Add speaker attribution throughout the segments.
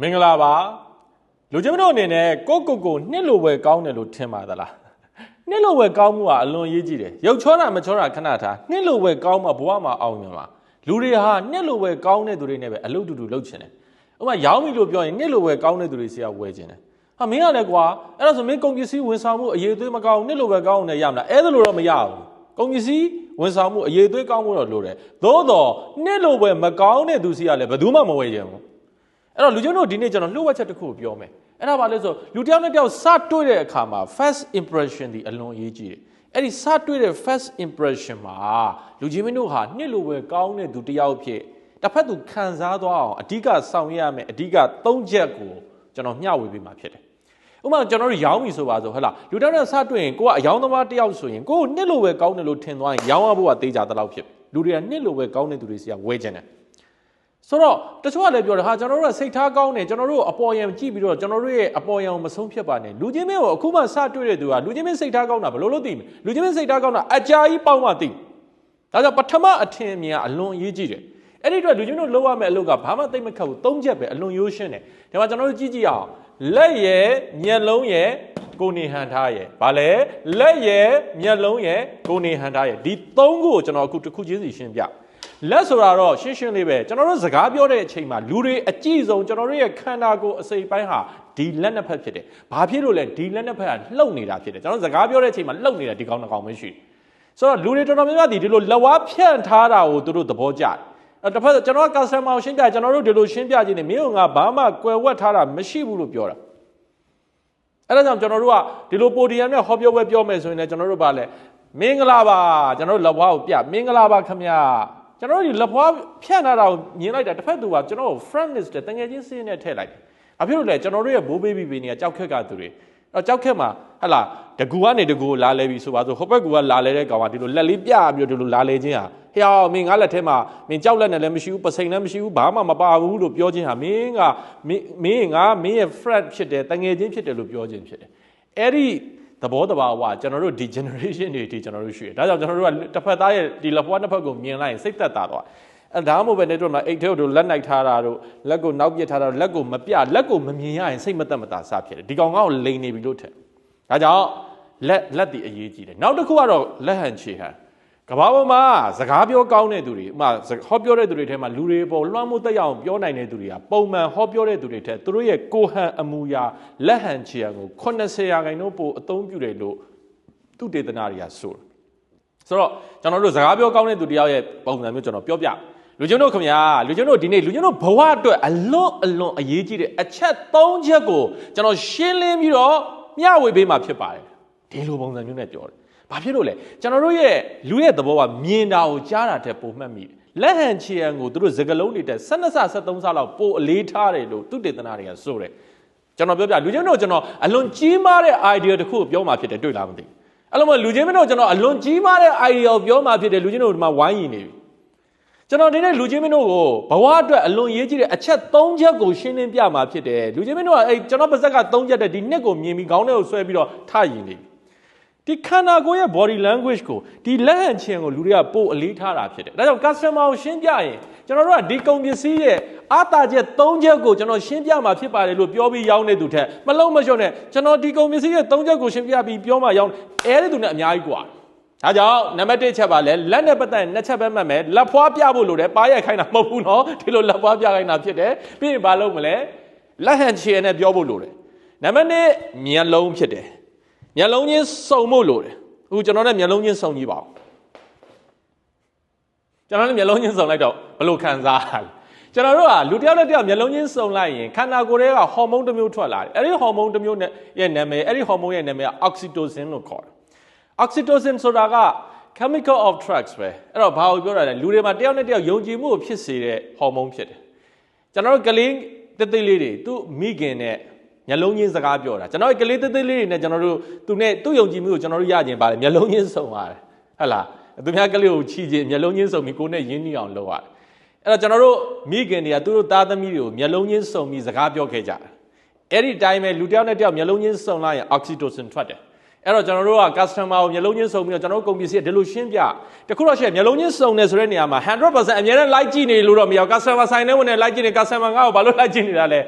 Speaker 1: မင်္ဂလာပါလူချင်းမတို့အနေနဲ့ကိုယ့်ကိုယ်ကိုနှစ်လိုပဲကောင်းတယ်လို့ထင်ပါသလားနှစ်လိုပဲကောင်းမှုကအလွန်ရေးကြည့်တယ်ရုပ်ချောတာမချောတာခဏထားနှစ်လိုပဲကောင်းမှဘဝမှာအောင်မြင်ပါလူတွေဟာနှစ်လိုပဲကောင်းတဲ့သူတွေနဲ့ပဲအလုပ်တူတူလုပ်ချင်တယ်ဥပမာရောင်းပြီလို့ပြောရင်နှစ်လိုပဲကောင်းတဲ့သူတွေစီကဝယ်ချင်တယ်ဟာမင်းကလည်းကွာအဲ့ဒါဆိုမင်းကုန်ပစ္စည်းဝန်ဆောင်မှုအရေးသွေးမကောင်းနှစ်လိုပဲကောင်းနေရမလားအဲ့ဒါလိုတော့မရဘူးကုန်ပစ္စည်းဝန်ဆောင်မှုအရေးသွေးကောင်းမှုတော့လိုတယ်သို့တော့နှစ်လိုပဲမကောင်းတဲ့သူစီကလည်းဘယ်သူမှမဝယ်ချင်ဘူး အဲ့တော့လူချင်းတို့ဒီနေ့ကျွန်တော်လှုပ်ဝက်ချက်တစ်ခုကိုပြောမယ်အဲ့ဒါဘာလဲဆိုလူတစ်ယောက်နဲ့တစ်ယောက်စတွေ့တဲ့အခါမှာ first impression ဒီအလွန်အရေးကြီးတယ်အဲ့ဒီစတွေ့တဲ့ first impression မှာလူချင်းမင်းတို့ဟာနှစ်လိုပဲကောင်းတဲ့သူတစ်ယောက်ဖြစ်တစ်ဖက်သူခံစားသွားအောင်အဓိကဆောင်ရွက်ရမယ်အဓိက၃ချက်ကိုကျွန်တော်မျှဝေပေးမှာဖြစ်တယ်ဥပမာကျွန်တော်တို့ရောင်းပြီဆိုပါဆိုဟုတ်လားလူတစ်ယောက်နဲ့စတွေ့ရင်ကိုကအယောင်းသမားတစ်ယောက်ဆိုရင်ကိုကိုနှစ်လိုပဲကောင်းတယ်လို့ထင်သွားရင်ရောင်းရဖို့ကတေးကြတဲ့လောက်ဖြစ်လူတွေကနှစ်လိုပဲကောင်းတဲ့သူတွေစီကဝဲကျင်တယ် ဆိုတော့တချို့ကလည်းပြောတယ်ဟာကျွန်တော်တို့ကစိတ်ထားကောင်းတယ်ကျွန်တော်တို့အပေါ်ယံကြည့်ပြီးတော့ကျွန်တော်တို့ရဲ့အပေါ်ယံကိုမဆုံးဖြတ်ပါနဲ့လူချင်းမင်းကိုအခုမှစတွေ့တဲ့သူကလူချင်းမင်းစိတ်ထားကောင်းတာဘယ်လိုလုပ်သိမလဲလူချင်းမင်းစိတ်ထားကောင်းတာအကြာကြီးပေါင်းမှသိဒါကြောင့်ပထမအထင်အမြင်ကအလွန်အရေးကြီးတယ်အဲ့ဒီအတွက်လူချင်းတို့လုပ်ရမယ့်အလုပ်ကဘာမှသိမခတ်ဘူးသုံးချက်ပဲအလွန်ရိုးရှင်းတယ်ဒီမှာကျွန်တော်တို့ကြည့်ကြည့်အောင်လက်ရဲ့မျက်လုံးရဲ့ကိုယ်နေဟန်ထားရဲ့ဗာလဲလက်ရဲ့မျက်လုံးရဲ့ကိုယ်နေဟန်ထားရဲ့ဒီသုံးခုကိုကျွန်တော်အခုတစ်ခုချင်းစီရှင်းပြ လက်ဆိုတာတော့ရှင်းရှင်းလေးပဲကျွန်တော်တို့စကားပြောတဲ့အချိန်မှာလူတွေအကြည့်ဆုံးကျွန်တော်တို့ရဲ့ခန္ဓာကိုယ်အစိပ်ပိုင်းဟာဒီလက်နှစ်ဖက်ဖြစ်တယ်။ဘာဖြစ်လို့လဲဒီလက်နှစ်ဖက်ကလှုပ်နေတာဖြစ်တယ်။ကျွန်တော်တို့စကားပြောတဲ့အချိန်မှာလှုပ်နေတာဒီကောင်တစ်ကောင်ပဲရှိတယ်။ဆိုတော့လူတွေတော်တော်များများဒီဒီလိုလက်ဝါးဖြန့်ထားတာကိုသူတို့သဘောကျတယ်။အဲ့တစ်ဖက်ကျွန်တော်က customer ကိုရှင်းပြကျွန်တော်တို့ဒီလိုရှင်းပြခြင်းနဲ့မင်းတို့ငါဘာမှကွယ်ဝတ်ထားတာမရှိဘူးလို့ပြောတာ။အဲ့ဒါကြောင့်ကျွန်တော်တို့ကဒီလိုပိုဒီယမ်နဲ့ဟောပြောပွဲပြောမယ်ဆိုရင်လည်းကျွန်တော်တို့ဗာလဲမင်္ဂလာပါကျွန်တော်တို့လက်ဝါးကိုပြမင်္ဂလာပါခင်ဗျာ။ ကျွန်တော်တို့ဒီလက်ဖွားဖြန့်ထားတာကိုမြင်လိုက်တာတစ်ဖက်သူကကျွန်တော်တို့ friend list တငယ်ချင်းစင်းနဲ့ထည့်လိုက်တယ်။အဖြစ်လို့လဲကျွန်တော်တို့ရဲ့ဘိုးဘေးဘီဘီနေကကြောက်ခက်ကသူတွေ။တော့ကြောက်ခက်မှာဟဟလာတကူကနေတကူကိုလာလဲပြီဆိုပါဆိုဟိုဘက်ကူကလာလဲတဲ့ကောင်ကဒီလိုလက်လေးပြပြီးတော့ဒီလိုလာလဲခြင်းဟာဟျောမင်းငါလက်ထဲမှာမင်းကြောက်လက်နဲ့လည်းမရှိဘူးပစိန်လည်းမရှိဘူးဘာမှမပါဘူးလို့ပြောခြင်းဟာမင်းကမင်းမင်းငါမင်းရဲ့ friend ဖြစ်တယ်တငယ်ချင်းဖြစ်တယ်လို့ပြောခြင်းဖြစ်တယ်။အဲ့ဒီ သဘောတဘာဝကျွန်တော်တို့ဒီ generation တွေဒီကျွန်တော်တို့ရှိတယ်ဒါကြောင့်ကျွန်တော်တို့ကတစ်ဖက်သားရဲ့ဒီလက်ဖွားနှစ်ဖက်ကိုမြင်လိုက်ရင်စိတ်သက်သာသွားအဲဒါမှမဟုတ်ပဲနေတော့မှအိတ်ထဲတို့လက်နိုင်ထားတာတို့လက်ကိုနောက်ပြစ်ထားတာတို့လက်ကိုမပြလက်ကိုမမြင်ရရင်စိတ်မသက်မသာစဖြစ်တယ်ဒီကောင်ကောလိန်နေပြီလို့ထင်ဒါကြောင့်လက်လက်တည်အရေးကြီးတယ်နောက်တစ်ခုကတော့လက်ဟန်ချေဟန် ကဘာပေါ်မှာစကားပြောကောင်းတဲ့သူတွေဥမာဟောပြောတဲ့သူတွေထဲမှာလူတွေပေါ်လွှမ်းမိုးတက်ရအောင်ပြောနိုင်တဲ့သူတွေကပုံမှန်ဟောပြောတဲ့သူတွေထက်သူတို့ရဲ့ကိုဟန်အမူအရာလက်ဟန်ချေဟန်ကို80ရာခိုင်နှုန်းပိုအသုံးပြုတယ်လို့သူတေသနာတွေကဆိုတယ်ဆိုတော့ကျွန်တော်တို့စကားပြောကောင်းတဲ့သူတယောက်ရဲ့ပုံစံမျိုးကျွန်တော်ပြောပြလူချင်းတို့ခင်ဗျာလူချင်းတို့ဒီနေ့လူချင်းတို့ဘဝအတွက်အလွန်အလွန်အရေးကြီးတဲ့အချက်၃ချက်ကိုကျွန်တော်ရှင်းလင်းပြီးတော့မျှဝေပေးမှာဖြစ်ပါတယ်ဒီလိုပုံစံမျိုးနဲ့ပြောတယ် ဘာဖြစ်လို့လဲကျွန်တော်တို့ရဲ့လူရဲ့သဘောကမြင်တာကိုကြားတာတဲ့ပုံမှတ်မိတယ်လက်ဟန်ချီယန်ကိုသူတို့စကလုံးတွေတက်12ဆ73ဆလောက်ပိုအလေးထားတယ်လို့သူတေသနာတွေကဆိုတယ်ကျွန်တော်ပြောပြလူချင်းတို့ကျွန်တော်အလွန်ကြီးမားတဲ့ idea တစ်ခုကိုပြောမှာဖြစ်တယ်တွေ့လားမသိဘူးအဲ့လိုမှလူချင်းမတို့ကျွန်တော်အလွန်ကြီးမားတဲ့ idea ကိုပြောမှာဖြစ်တယ်လူချင်းတို့ဒီမှာဝိုင်းရင်နေပြီကျွန်တော်ဒီနေ့လူချင်းမင်းတို့ကိုဘဝအတွက်အလွန်ရေးကြီးတဲ့အချက်၃ချက်ကိုရှင်းလင်းပြမှာဖြစ်တယ်လူချင်းမင်းတို့ကအဲ့ကျွန်တော်ပါဇက်က၃ချက်တဲ့ဒီနှစ်ကိုမြင်ပြီးခေါင်းထဲကိုဆွဲပြီးတော့ထရင်နေပြီ ဒီခန္ဓာကိုယ်ရဲ့ body language ကိုဒီလက်ဟန်ချင်ကိုလူတွေကပို့အလေးထားတာဖြစ်တယ်ဒါကြောင့် customer ကိုရှင်းပြရင်ကျွန်တော်တို့ကဒီကုန်ပစ္စည်းရဲ့အတားချက်၃ချက်ကိုကျွန်တော်ရှင်းပြမှာဖြစ်ပါတယ်လို့ပြောပြီးရောင်းနေသူထက်မလုံးမလျှော့နဲ့ကျွန်တော်ဒီကုန်ပစ္စည်းရဲ့၃ချက်ကိုရှင်းပြပြီးပြောမှရောင်းအဲ့ဒီသူနဲ့အများကြီးกว่า ဒါကြောင့်နံပါတ်1ချက်ပါလဲလက်နဲ့ပတ်သက်ရင်နှစ်ချက်ပဲမှတ်မယ်လက်ဖွားပြဖို့လိုတယ်ပါရိုက်ခိုင်းတာမဟုတ်ဘူးနော်ဒီလိုလက်ဖွားပြခိုင်းတာဖြစ်တယ်ပြီးရင်ဘာလုပ်မလဲလက်ဟန်ချီရနဲ့ပြောဖို့လိုတယ်နံပါတ်2မျက်လုံးဖြစ်တယ် မျက်လုံးချင်းစုံဖို့လိုတယ်အခုကျွန်တော်နဲ့မျက်လုံးချင်းစုံကြည့်ပါဦးကျွန်တော်နဲ့မျက်လုံးချင်းစုံလိုက်တော့ဘယ်လိုခံစားရလဲကျွန်တော်တို့ကလူတစ်ယောက်နဲ့တစ်ယောက်မျက်လုံးချင်းစုံလိုက်ရင်ခန္ဓာကိုယ်ထဲကဟော်မုန်းတစ်မျိုးထွက်လာတယ်အဲ့ဒီဟော်မုန်းတစ်မျိုးနဲ့ရဲ့နာမည်အဲ့ဒီဟော်မုန်းရဲ့နာမည်က oxytocin လို့ခေါ်တယ် oxytocin ဆိုတာက chemical of trust ပဲအဲ့တော့ဘာကိုပြောတာလဲလူတွေမှာတယောက်နဲ့တယောက်ယုံကြည်မှုကိုဖြစ်စေတဲ့ဟော်မုန်းဖြစ်တယ်ကျွန်တော်တို့ကလေးတိတ်တိတ်လေးတွေသူ့မိခင်နဲ့ မျက်လုံးချင်းစကားပြောတာကျွန်တော်တို့ကလေးတိတ်တိတ်လေးတွေနဲ့ကျွန်တော်တို့သူနဲ့သူ့ယုံကြည်မှုကိုကျွန်တော်တို့ရကျင်ပါတယ်မျက်လုံးချင်းစုံရတယ်ဟုတ်လားသူများကလေးကိုချီချင်းမျက်လုံးချင်းစုံပြီးကိုယ်နဲ့ရင်းနှီးအောင်လုပ်ရတယ်အဲ့တော့ကျွန်တော်တို့မိခင်တွေကသူတို့သားသမီးတွေကိုမျက်လုံးချင်းစုံပြီးစကားပြောခဲ့ကြတယ်အဲ့ဒီတိုင်းပဲလူတစ်ယောက်နဲ့တစ်ယောက်မျက်လုံးချင်းစုံလိုက်ရင် oxytocin ထွက်တယ်အဲ့တော့ကျွန်တော်တို့က customer ကိုမျက်လုံးချင်းစုံပြီးတော့ကျွန်တော်တို့ကုန်ပစ္စည်းဒီလိုရှင်းပြတခုတော့ရှင်းမျက်လုံးချင်းစုံနေဆိုတဲ့နေရာမှာ100%အများနဲ့ like ကြည့်နေလို့တော့မရဘူး customer ဆိုင်ထဲဝင်နေ like ကြည့်နေ customer ငါ့ကိုဘာလို့ like ကြည့်နေတာလဲ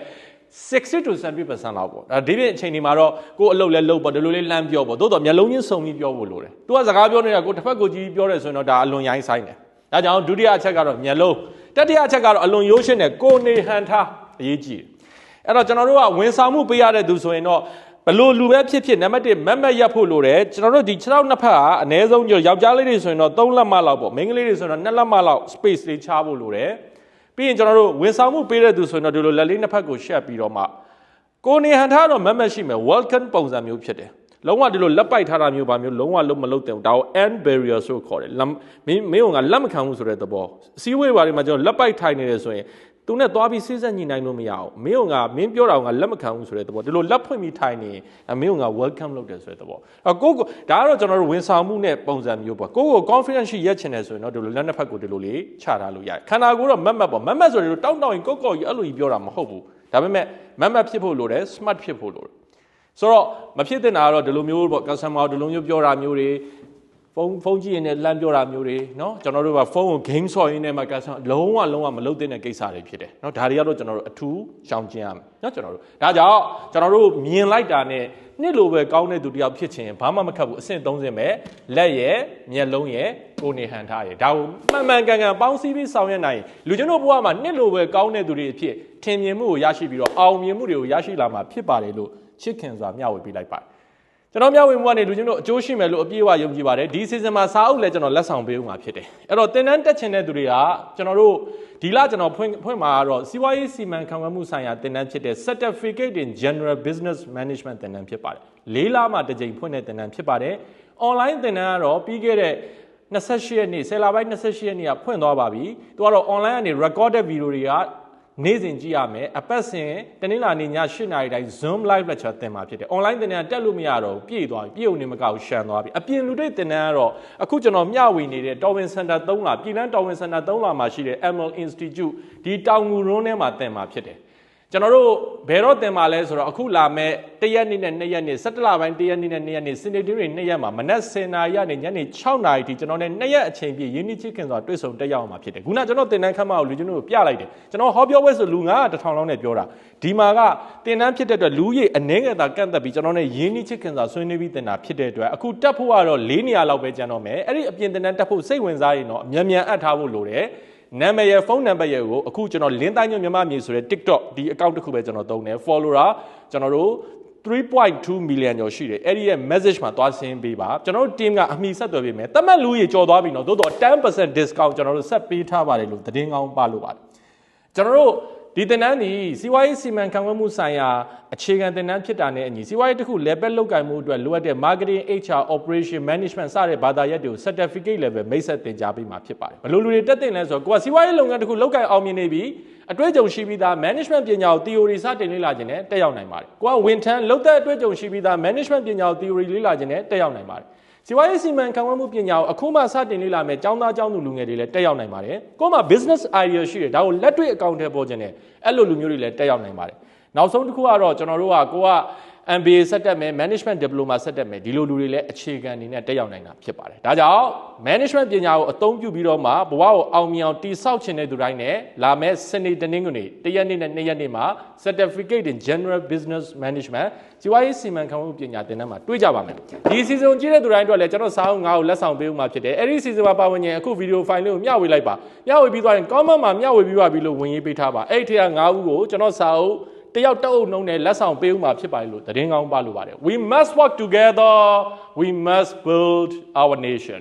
Speaker 1: 60 to 70%လောက်ပေါ့ဒါဒီပြင်အချိန်ဒီမှာတော့ကိုယ်အလုပ်လဲလုပ်ပေါ့ဒီလိုလေးလှမ်းပြောပေါ့သို့တော့မျက်လုံးချင်းစုံပြီးပြောဖို့လိုတယ်။ तू ကစကားပြောနေတာကိုတစ်ဖက်ကိုကြည့်ပြောတယ်ဆိုရင်တော့ဒါအလွန်ရိုင်းဆိုင်တယ်။ဒါကြောင့်ဒုတိယအချက်ကတော့မျက်လုံးတတိယအချက်ကတော့အလွန်ရိုးရှင်းတယ်ကိုနေဟန်ထားအရေးကြီးတယ်။အဲ့တော့ကျွန်တော်တို့ကဝန်ဆောင်မှုပေးရတဲ့သူဆိုရင်တော့ဘလို့လူပဲဖြစ်ဖြစ်နံပါတ်1မက်မက်ရက်ဖို့လိုတယ်ကျွန်တော်တို့ဒီ6နောက်နှစ်ဖက်ကအနည်းဆုံးယောက်ျားလေးတွေဆိုရင်တော့3လက်မလောက်ပေါ့မိန်းကလေးတွေဆိုရင်တော့2လက်မလောက် space လေးချဖို့လိုတယ် ပြီးရင်ကျွန်တော်တို့ဝန်ဆောင်မှုပေးတဲ့သူဆိုရင်တော့ဒီလိုလက်လေးနှစ်ဖက်ကိုရှက်ပြီးတော့မှကိုနေဟန်ထားတော့မက်မက်ရှိမယ် welcome ပုံစံမျိုးဖြစ်တယ်လုံးဝဒီလိုလက်ပိုက်ထားတာမျိုးပါမျိုးလုံးဝလုံးမလုပ်တဲ့ဒါကို end barrier ဆိုခေါ်တယ်လက်မင်းမင်းကလက်မခံဘူးဆိုတဲ့သဘောစီးဝေးပါတွေမှာကျွန်တော်လက်ပိုက်ထိုင်နေတယ်ဆိုရင် သူနဲ့သွားပြီးစိစက်ညှိနှိုင်းလို့မရအောင်မင်းကမင်းပြောတာကလက်မခံဘူးဆိုတဲ့သဘောဒီလိုလက်ဖွင့်ပြီးထိုင်နေမင်းက welcome လုပ်တယ်ဆိုတဲ့သဘောအကိုကိုဒါကတော့ကျွန်တော်တို့ဝန်ဆောင်မှုနဲ့ပုံစံမျိုးပေါ့ကိုကို confidence ရှိရက်ချင်တယ်ဆိုရင်တော့ဒီလိုလက်နှစ်ဖက်ကိုဒီလိုလေးချထားလို့ရတယ်ခန္ဓာကိုယ်တော့မတ်မတ်ပေါ့မတ်မတ်ဆိုရင်တောက်တောက်ရင်ကိုကိုကြီးအဲ့လိုကြီးပြောတာမဟုတ်ဘူးဒါပေမဲ့မတ်မတ်ဖြစ်ဖို့လိုတယ် smart ဖြစ်ဖို့လိုတယ်ဆိုတော့မဖြစ်တဲ့နာကတော့ဒီလိုမျိုးပေါ့ customer ဒီလိုမျိုးပြောတာမျိုးတွေ ဖုန်းဖုန်းကြည့်ရင်လည်းလမ်းပြောတာမျိုးတွေเนาะကျွန်တော်တို့ကဖုန်းကို game ဆော်ရင်းနဲ့မှ customer လုံးဝလုံးဝမလုပ်သင့်တဲ့ကိစ္စတွေဖြစ်တယ်เนาะဒါတွေကတော့ကျွန်တော်တို့အထူးရှောင်ကျဉ်ရမယ်เนาะကျွန်တော်တို့ဒါကြောင့်ကျွန်တော်တို့မြင်လိုက်တာနဲ့နှစ်လိုပဲကောင်းတဲ့သူတယောက်ဖြစ်ချင်ဘာမှမခက်ဘူးအဆင့်30ပဲလက်ရဲ့မျက်လုံးရဲ့ကိုယ်နေဟန်ထားရဲ့ဒါကိုမှန်မှန်ကန်ကန်ပေါင်းစည်းပြီးဆောင်ရွက်နိုင်ရင်လူကျွန်တော်ဘဝမှာနှစ်လိုပဲကောင်းတဲ့သူတွေအဖြစ်ထင်မြင်မှုကိုရရှိပြီးတော့အောင်မြင်မှုတွေကိုရရှိလာမှာဖြစ်ပါတယ်လို့ချစ်ခင်စွာမျှဝေပေးလိုက်ပါတယ် ကျွန်တော်မျှဝေမှုကနေလူချင်းတို့အကျိုးရှိမယ်လို့အပြည့်အဝယုံကြည်ပါတယ်ဒီ season မှာစာအုပ်လည်းကျွန်တော်လက်ဆောင်ပေးဦးမှာဖြစ်တယ်အဲ့တော့သင်တန်းတက်ချင်တဲ့သူတွေကကျွန်တော်တို့ဒီလကျွန်တော်ဖွင့်ဖွင့်မှာကတော့စီးပွားရေးစီမံခန့်ခွဲမှုဆိုင်ရာသင်တန်းဖြစ်တဲ့ Certificate in General Business Management သင်တန်းဖြစ်ပါတယ်လေးလမှတစ်ကြိမ်ဖွင့်တဲ့သင်တန်းဖြစ်ပါတယ် online သင်တန်းကတော့ပြီးခဲ့တဲ့28ရက်နေ့10လပိုင်း28ရက်နေ့ကဖွင့်သွားပါပြီသူကတော့ online ကနေ recorded video တွေက နေ့စဉ်ကြည့်ရမယ်အပတ်စဉ်တနင်္လာနေ့ည8နာရီတိုင်း Zoom live lecture သင်မှာဖြစ်တယ် online သင်တန်းတက်လို့မရတော့ဘူးပြည့်သွားပြီပြည့်ုံနေမကောက်ရှန်သွားပြီအပြင်လူတွေသင်တန်းကတော့အခုကျွန်တော်မျှဝေနေတဲ့ Torwin Center 3လပြည်လန်း Torwin Center 3လမှာရှိတဲ့ ML Institute ဒီတောင်ငူရုံးထဲမှာသင်မှာဖြစ်တယ် ကျွန်တော်တို့ဘယ်တော့တင်ပါလဲဆိုတော့အခုလာမဲ့တရက်နေ့နဲ့နှစ်ရက်နေ့17လပိုင်းတရက်နေ့နဲ့နှစ်ရက်နေ့စနေတင်းတွေနှစ်ရက်မှာမနက်10:00နာရီကနေညနေ6:00နာရီထိကျွန်တော်နဲ့နှစ်ရက်အချိန်ပြည့်ရင်းနှီးချစ်ခင်စွာတွေ့ဆုံတက်ရောက်မှာဖြစ်တယ်ခုနကျွန်တော်တင်တန်းခမ်းမကိုလူချင်းတို့ပြလိုက်တယ်ကျွန်တော်ဟောပြောပွဲဆိုလူ900တစ်ထောင်လောက်နဲ့ပြောတာဒီမှာကတင်တန်းဖြစ်တဲ့အတွက်လူကြီးအနှဲငယ်သာကန့်သက်ပြီးကျွန်တော်နဲ့ရင်းနှီးချစ်ခင်စွာဆွေးနွေးပြီးတင်တာဖြစ်တဲ့အတွက်အခုတက်ဖို့ကတော့၄နေရာလောက်ပဲကျန်တော့မယ်အဲ့ဒီအပြင်တင်တန်းတက်ဖို့စိတ်ဝင်စားရင်တော့အမြန်မြန်အပ်ထားဖို့လိုတယ် နာမည်ရယ်ဖုန်းနံပါတ်ရယ်ကိုအခုကျွန်တော်လင်းတိုင်းညွန့်မြန်မာမြေဆိုတဲ့ TikTok ဒီ account တစ်ခုပဲကျွန်တော်သုံးတယ် follower ကျွန်တော်တို့3.2 million ကျော်ရှိတယ်အဲ့ဒီရဲ့ message မှာသွားဆင်းပေးပါကျွန်တော်တို့ team ကအမိဆက်သွယ်ပေးမယ်တတ်မှတ်လူကြီးကြော်သွားပြီနော်သို့တော့10% discount ကျွန်တော်တို့ဆက်ပေးထားပါတယ်လို့သတင်းကောင်းပါလို့ပါတယ်ကျွန်တော်တို့ ဒီသင်တန်းဒီစီးပွားရေးစီမံခန့်ခွဲမှုဆိုင်ရာအခြေခံသင်တန်းဖြစ်တာနဲ့အညီစီးပွားရေးတစ်ခု level လောက်ကိုင်မှုအတွက်လိုအပ်တဲ့ marketing HR operation management စတဲ့ဘာသာရပ်တွေကို certificate level မိတ်ဆက်သင်ကြားပေးမှာဖြစ်ပါတယ်ဘယ်လိုလူတွေတက်တင်လဲဆိုတော့ကိုကစီးပွားရေးလုပ်ငန်းတစ်ခုလောက်ကိုင်အောင်မြင်နေပြီအတွေ့အကြုံရှိပြီးသား management ပညာကို theory စတင်လေ့လာခြင်းနဲ့တက်ရောက်နိုင်ပါတယ်ကိုကဝန်ထမ်းလုပ်တဲ့အတွေ့အကြုံရှိပြီးသား management ပညာကို theory လေ့လာခြင်းနဲ့တက်ရောက်နိုင်ပါတယ် စီဝါရေးစီမံခန့်ခွဲမှုပညာကိုအခုမှစတင်လေ့လာမယ်ចောင်းသားចောင်းသူလူငယ်တွေလည်းတက်ရောက်နိုင်ပါတယ်ကိုယ်မှာ business idea ရှိတယ်ဒါကိုလက်တွေ့အကောင့်ထဲပေါ်ခြင်းနဲ့အဲ့လိုလူမျိုးတွေလည်းတက်ရောက်နိုင်ပါတယ်နောက်ဆုံးတစ်ခုကတော့ကျွန်တော်တို့ကကိုက MBA ဆက်တက်မယ် Management Diploma ဆက်တက်မယ်ဒီလိုလူတွေလည်းအခြေခံအနေနဲ့တက်ရောက်နိုင်တာဖြစ်ပါတယ်ဒါကြောင့် Management ပညာကိုအသုံးပြုပြီးတော့မှဘဝကိုအောင်မြင်အောင်တည်ဆောက်ခြင်းတဲ့သူတိုင်းနဲ့လာမဲ့စနေတနင်္ဂနွေတရက်နေ့နဲ့နှစ်ရက်နေ့မှာ Certificate in General Business Management စီးပွားရေးစီမံခန့်ခွဲမှုပညာသင်တန်းမှာတွေ့ကြပါမယ်ဒီ season ကြည့်တဲ့သူတိုင်းအတွက်လည်းကျွန်တော်စာအုပ်ငါးကိုလက်ဆောင်ပေးဦးမှာဖြစ်တယ်အဲ့ဒီ season မှာပါဝင်ရင်အခု video file လေးကိုမျှဝေလိုက်ပါမျှဝေပြီးသွားရင် comment မှာမျှဝေပြီးပါပြီလို့ဝင်ရေးပေးထားပါအဲ့ဒီထက်ကငါးဦးကိုကျွန်တော်စာအုပ် တယောက်တအုပ်နှုံးနဲ့လက်ဆောင်ပေးဦးမှာဖြစ်ပါလေလို့သတင်းကောင်းပါလို့ပါတယ် we must work together we must build our nation